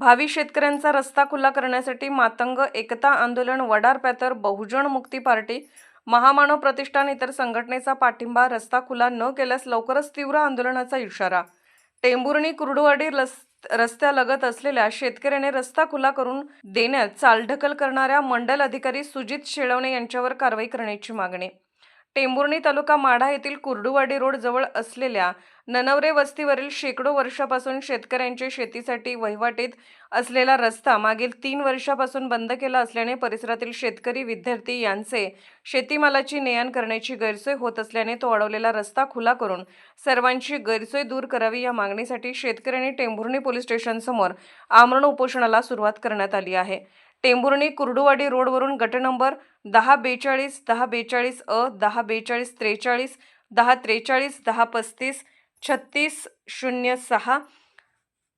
भावी शेतकऱ्यांचा रस्ता खुला करण्यासाठी मातंग एकता आंदोलन वडार पॅथर बहुजन मुक्ती पार्टी महामानव प्रतिष्ठान इतर संघटनेचा पाठिंबा रस्ता खुला न केल्यास लवकरच तीव्र आंदोलनाचा इशारा. टेंभुर्णी कुर्डुवाडी रस रस्त्यालगत असलेल्या शेतकऱ्याने रस्ता खुला करून देण्यात चालढकल करणाऱ्या मंडल अधिकारी सुजित शेळवणे यांच्यावर कारवाई करण्याची मागणी. टेंभुर्णी तालुका माढा येथील कुर्डुवाडी रोड जवळ असलेल्या ननवरे वस्तीवरील शेकडो वर्षापासून शेतकऱ्यांचे शेतीसाठी वहिवाटीत असलेला रस्ता मागील तीन वर्षापासून बंद केला असल्याने परिसरातील शेतकरी विद्यार्थी यांचे शेतीमालाची ने करण्याची गैरसोय होत असल्याने तो अडवलेला रस्ता खुला करून सर्वांची गैरसोय दूर करावी या मागणीसाठी शेतकऱ्यांनी टेंभुर्णी पोलीस स्टेशनसमोर आमरण उपोषणाला सुरुवात करण्यात आली आहे. टेंभुर्णी कुर्डुवाडी रोडवरून गट नंबर दहा बेचाळीस दहा बेचाळीस अ दहा बेचाळीस त्रेचाळीस दहा त्रेचाळीस दहा पस्तीस छत्तीस शून्य सहा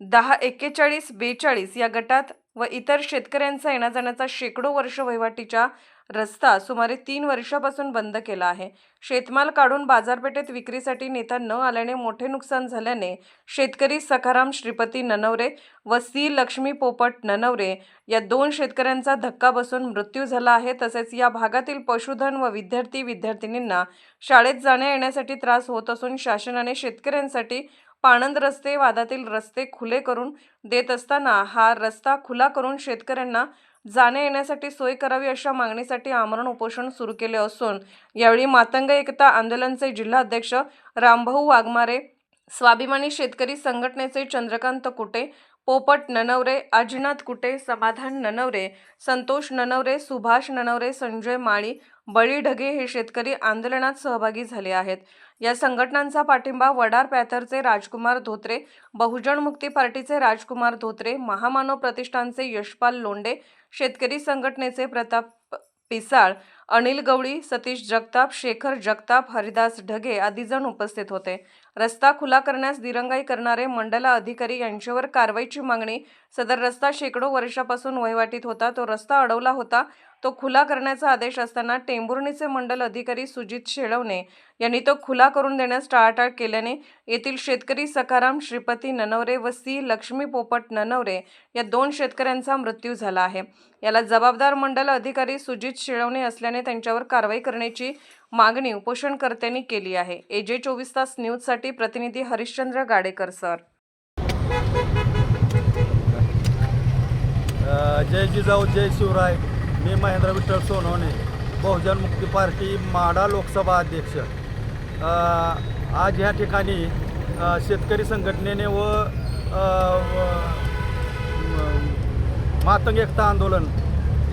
दहा एक्केचाळीस बेचाळीस या गटात व इतर शेतकऱ्यांचा येण्याजाण्याचा शेकडो वर्ष वहिवाटीच्या रस्ता सुमारे तीन वर्षापासून बंद केला आहे. शेतमाल काढून बाजारपेठेत विक्रीसाठी नेता न आल्याने मोठे नुकसान झाल्याने शेतकरी सखाराम श्रीपती ननवरे व सी लक्ष्मी पोपट ननवरे या दोन शेतकऱ्यांचा धक्का बसून मृत्यू झाला आहे. तसेच या भागातील पशुधन व विद्यार्थी विद्यार्थिनींना शाळेत जाण्या येण्यासाठी त्रास होत असून शासनाने शेतकऱ्यांसाठी पाणंद रस्ते वादातील रस्ते खुले करून देत असताना हा रस्ता खुला करून शेतकऱ्यांना जाण्या येण्यासाठी सोय करावी अशा मागणीसाठी आमरण उपोषण सुरू केले असून यावेळी मातंग एकता आंदोलनचे जिल्हाध्यक्ष रामभाऊ वाघमारे स्वाभिमानी शेतकरी संघटनेचे चंद्रकांत कुटे पोपट ननवरे अजिनाथ कुटे समाधान ननवरे संतोष ननवरे सुभाष ननवरे संजय माळी बळी ढगे हे शेतकरी आंदोलनात सहभागी झाले आहेत. या संघटनांचा पाठिंबा वडार पॅथरचे राजकुमार धोत्रे बहुजन मुक्ती पार्टीचे राजकुमार धोत्रे महामानव प्रतिष्ठानचे यशपाल लोंडे शेतकरी संघटनेचे प्रताप पिसाळ अनिल गवळी सतीश जगताप शेखर जगताप हरिदास ढगे आदी जण उपस्थित होते. रस्ता खुला करण्यास दिरंगाई करणारे मंडला अधिकारी यांच्यावर कारवाईची मागणी सदर रस्ता शेकडो वर्षापासून वहिवाटीत होता तो रस्ता अडवला होता तो खुला करण्याचा आदेश असताना टेंभुर्णीचे मंडल अधिकारी सुजित शेळवणे यांनी तो खुला करून देण्यास टाळाटाळ केल्याने येथील शेतकरी सकाराम श्रीपती ननवरे व सी. लक्ष्मी पोपट ननवरे या दोन शेतकऱ्यांचा मृत्यू झाला आहे. याला जबाबदार मंडल अधिकारी सुजित शेळवणे असल्याने त्यांच्यावर कारवाई करण्याची मागणी उपोषणकर्त्यांनी केली आहे. एजे. चोवीस तास न्यूजसाठी प्रतिनिधी हरिश्चंद्र गाडेकर सर. जय जिजाऊ जय शिवराय. मी महेंद्र विठ्ठल सोनवणे बहुजन मुक्ती पार्टी माडा लोकसभा अध्यक्ष. आज ह्या ठिकाणी शेतकरी संघटनेने व मातंग एकता आंदोलन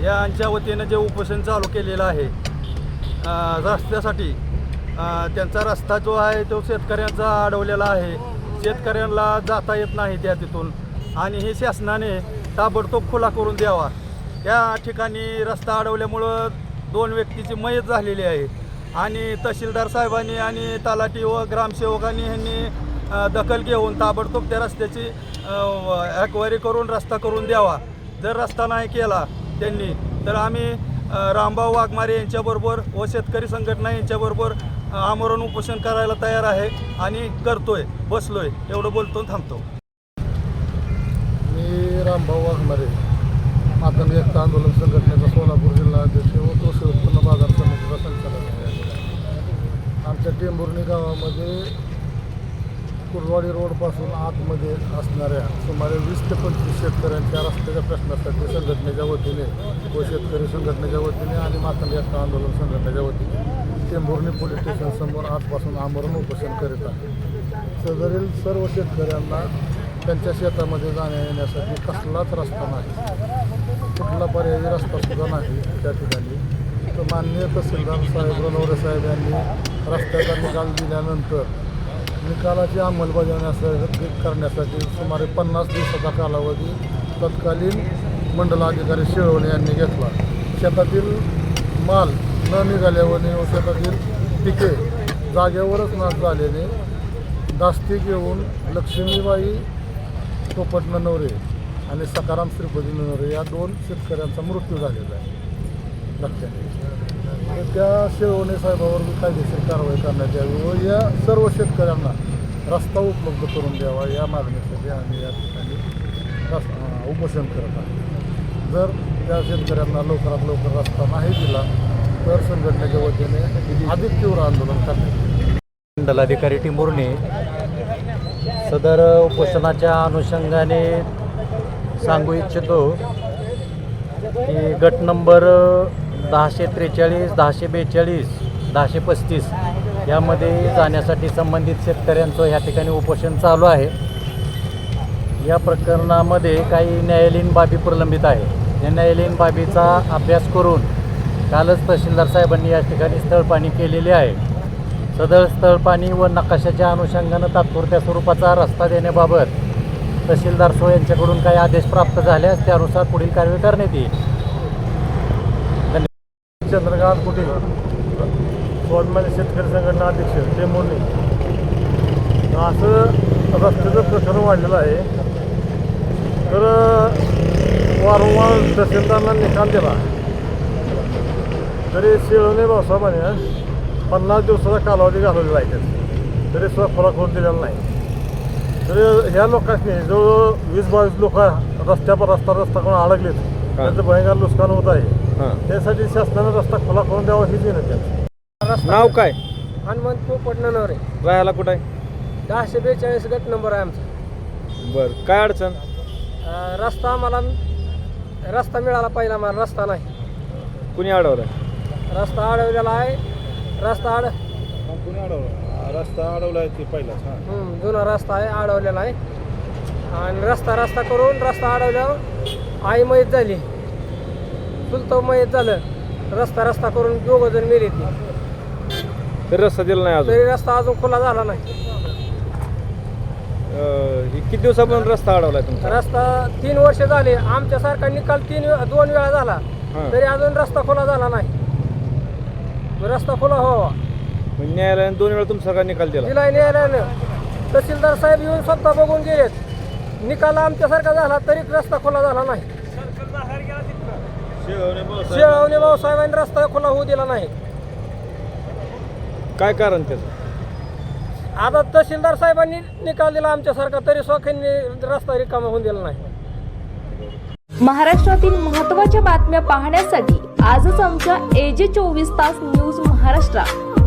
यांच्या वतीनं जे उपोषण चालू केलेलं आहे रस्त्यासाठी त्यांचा रस्ता जो आहे तो शेतकऱ्यांचा अडवलेला आहे. शेतकऱ्यांना जाता येत नाही त्या तिथून. आणि हे शासनाने ताबडतोब खुला करून द्यावा. या ठिकाणी रस्ता अडवल्यामुळं दोन व्यक्तीची मयत झालेली आहे. आणि तहसीलदार साहेबांनी आणि तलाठी व ग्रामसेवकांनी यांनी दखल घेऊन ताबडतोब त्या रस्त्याची ॲक्वायरी करून रस्ता करून द्यावा. जर रस्ता नाही केला त्यांनी तर आम्ही रामभाऊ वाघमारे यांच्याबरोबर व शेतकरी संघटना यांच्याबरोबर आमरण उपोषण करायला तयार आहे आणि करतोय बसलोय. एवढं बोलतो थांबतो. मी रामभाऊ वाघमारे. मातंग एकता आंदोलन संघटनेचा सोलापूर जिल्हा अध्यक्ष व कृषी उत्पन्न बाजार समितीचा संचालक आहे. आमच्या टेंभुर्णी गावामध्ये कुरवाडी रोडपासून आतमध्ये असणाऱ्या सुमारे वीस ते पंचवीस शेतकऱ्यांच्या रस्त्याच्या प्रश्नासाठी संघटनेच्या वतीने व शेतकरी संघटनेच्या वतीने आणि मातंग एकता आंदोलन संघटनेच्या वतीने टेंभुर्णी पोलीस स्टेशनसमोर आजपासून आमरण उपोषण करीत आहे. सदरील सर्व शेतकऱ्यांना त्यांच्या शेतामध्ये जाण्या येण्यासाठी कसलाच रस्ता नाही. आम्हाला पर्यायी रस्ता सुद्धा नाही त्या ठिकाणी तर माननीय तहसीलदार साहेब रनवरे साहेब यांनी रस्त्याचा निकाल दिल्यानंतर निकालाची अंमलबजावणी करण्यासाठी सुमारे पन्नास दिवसाचा कालावधी तत्कालीन मंडलाधिकारी शिळवणे यांनी घेतला. शेतातील माल न निघाल्यावर व शेतातील पिके जागेवरच नाश झाल्याने दास्ती घेऊन लक्ष्मीबाई पोपट नवरे आणि सकाराम श्रीपती नरे या दोन शेतकऱ्यांचा मृत्यू झालेला आहे. लक्षात तर त्या शिरवणे साहेबावर कायदेशीर कारवाई करण्यात यावी व या सर्व शेतकऱ्यांना रस्ता उपलब्ध करून द्यावा या मागणीसाठी आम्ही या ठिकाणी उपोषण करत आहे जर त्या शेतकऱ्यांना लवकरात लवकर रस्ता नाही दिला तर संघटनेच्या वतीने अधिक तीव्र आंदोलन करण्यात मंडलाधिकारी टिंबुर्णे सदर उपोषणाच्या अनुषंगाने सांगू इच्छितो की गट नंबर दहाशे त्रेचाळीस दहाशे बेचाळीस दहाशे पस्तीस यामध्ये जाण्यासाठी संबंधित शेतकऱ्यांचं ह्या ठिकाणी उपोषण चालू आहे. या प्रकरणामध्ये काही न्यायालयीन बाबी प्रलंबित आहे या न्यायालयीन बाबीचा अभ्यास करून कालच तहसीलदार साहेबांनी या ठिकाणी स्थळपाणी केलेली आहे. सदर स्थळपाणी व नकाशाच्या अनुषंगानं तात्पुरत्या स्वरूपाचा रस्ता देण्याबाबत तहसीलदार सो यांच्याकडून काही आदेश प्राप्त झाल्यास त्यानुसार पुढील कारवाई करण्यात येईल. चंद्रकांत कुटील स्वाभिमानी शेतकरी संघटना अध्यक्ष ते मोर्ने असं रस्त्याचं प्रकरण वाढलेलं आहे. तर वारंवार तहसीलदारांना निकाल दिला. तरी शिळवणे भाऊसाहेबांनी पन्नास दिवसाचा कालावधी घालवलेला आहे. तरी सुद्धा फरक होऊन दिलेला नाही. तरी ह्या लोकांनी जवळ वीस बावीस लोक रस्त्यावर रस्ता रस्ता करून अडकलेत त्यांचं भयंकर नुकसान होत आहे. त्यासाठी शासनाने रस्ता खुला करून द्यावा हीच विनंती आहे. नाव काय? हनुमंत पोपट ननवरे राहायला कुठं आहे? दहाशे बेचाळीस गट नंबर आहे आमचा. बरं काय अडचण? रस्ता आम्हाला रस्ता मिळाला पहिला मला रस्ता नाही. कुणी अडवलं? रस्ता अडवलेला आहे. रस्ता अड रस्ता अडवला आहे ते पहिलाच हां. हं, जुना रस्ता आहे अडवलेला आहे. आणि रस्ता रस्ता करून रस्ता अडवल्यावर आई मयत झाली. चुलतो मयत झालं. रस्ता रस्ता करून दोघं जण मेले ती. तरी रस्ता दिला नाही अजून? तरी रस्ता अजून खुला झाला नाही. अं, हे किती दिवसापासून रस्ता अडवलाय तुमचा? रस्ता तीन वर्ष झाले. आमच्यासारखा निकाल तीन वे- दोन वेळा झाला. हां. तरी अजून रस्ता खुला झाला नाही. रस्ता खुला व्हावा. न्यायालयाने दोन वेळा तुमचा निकाल दिला. दिलाय न्यायालयानं तहसीलदार साहेब येऊन स्वतः बघून गेलेत. निकाल आमच्यासारखा झाला तरी रस्ता खुला झाला नाही. शेळवणे भाऊसाहेबांनी रस्ता खुला होऊ दिला नाही. काय कारण त्याचं? आता तहसीलदार साहेबांनी निकाल दिला आमच्यासारखा तरी स्वखंनी रस्ता रिकामा होऊन दिला नाही. महाराष्ट्रातील महत्त्वाच्या बातम्या पाहण्यासाठी आजच आमच्या एजे चोवीस तास न्यूज महाराष्ट्र.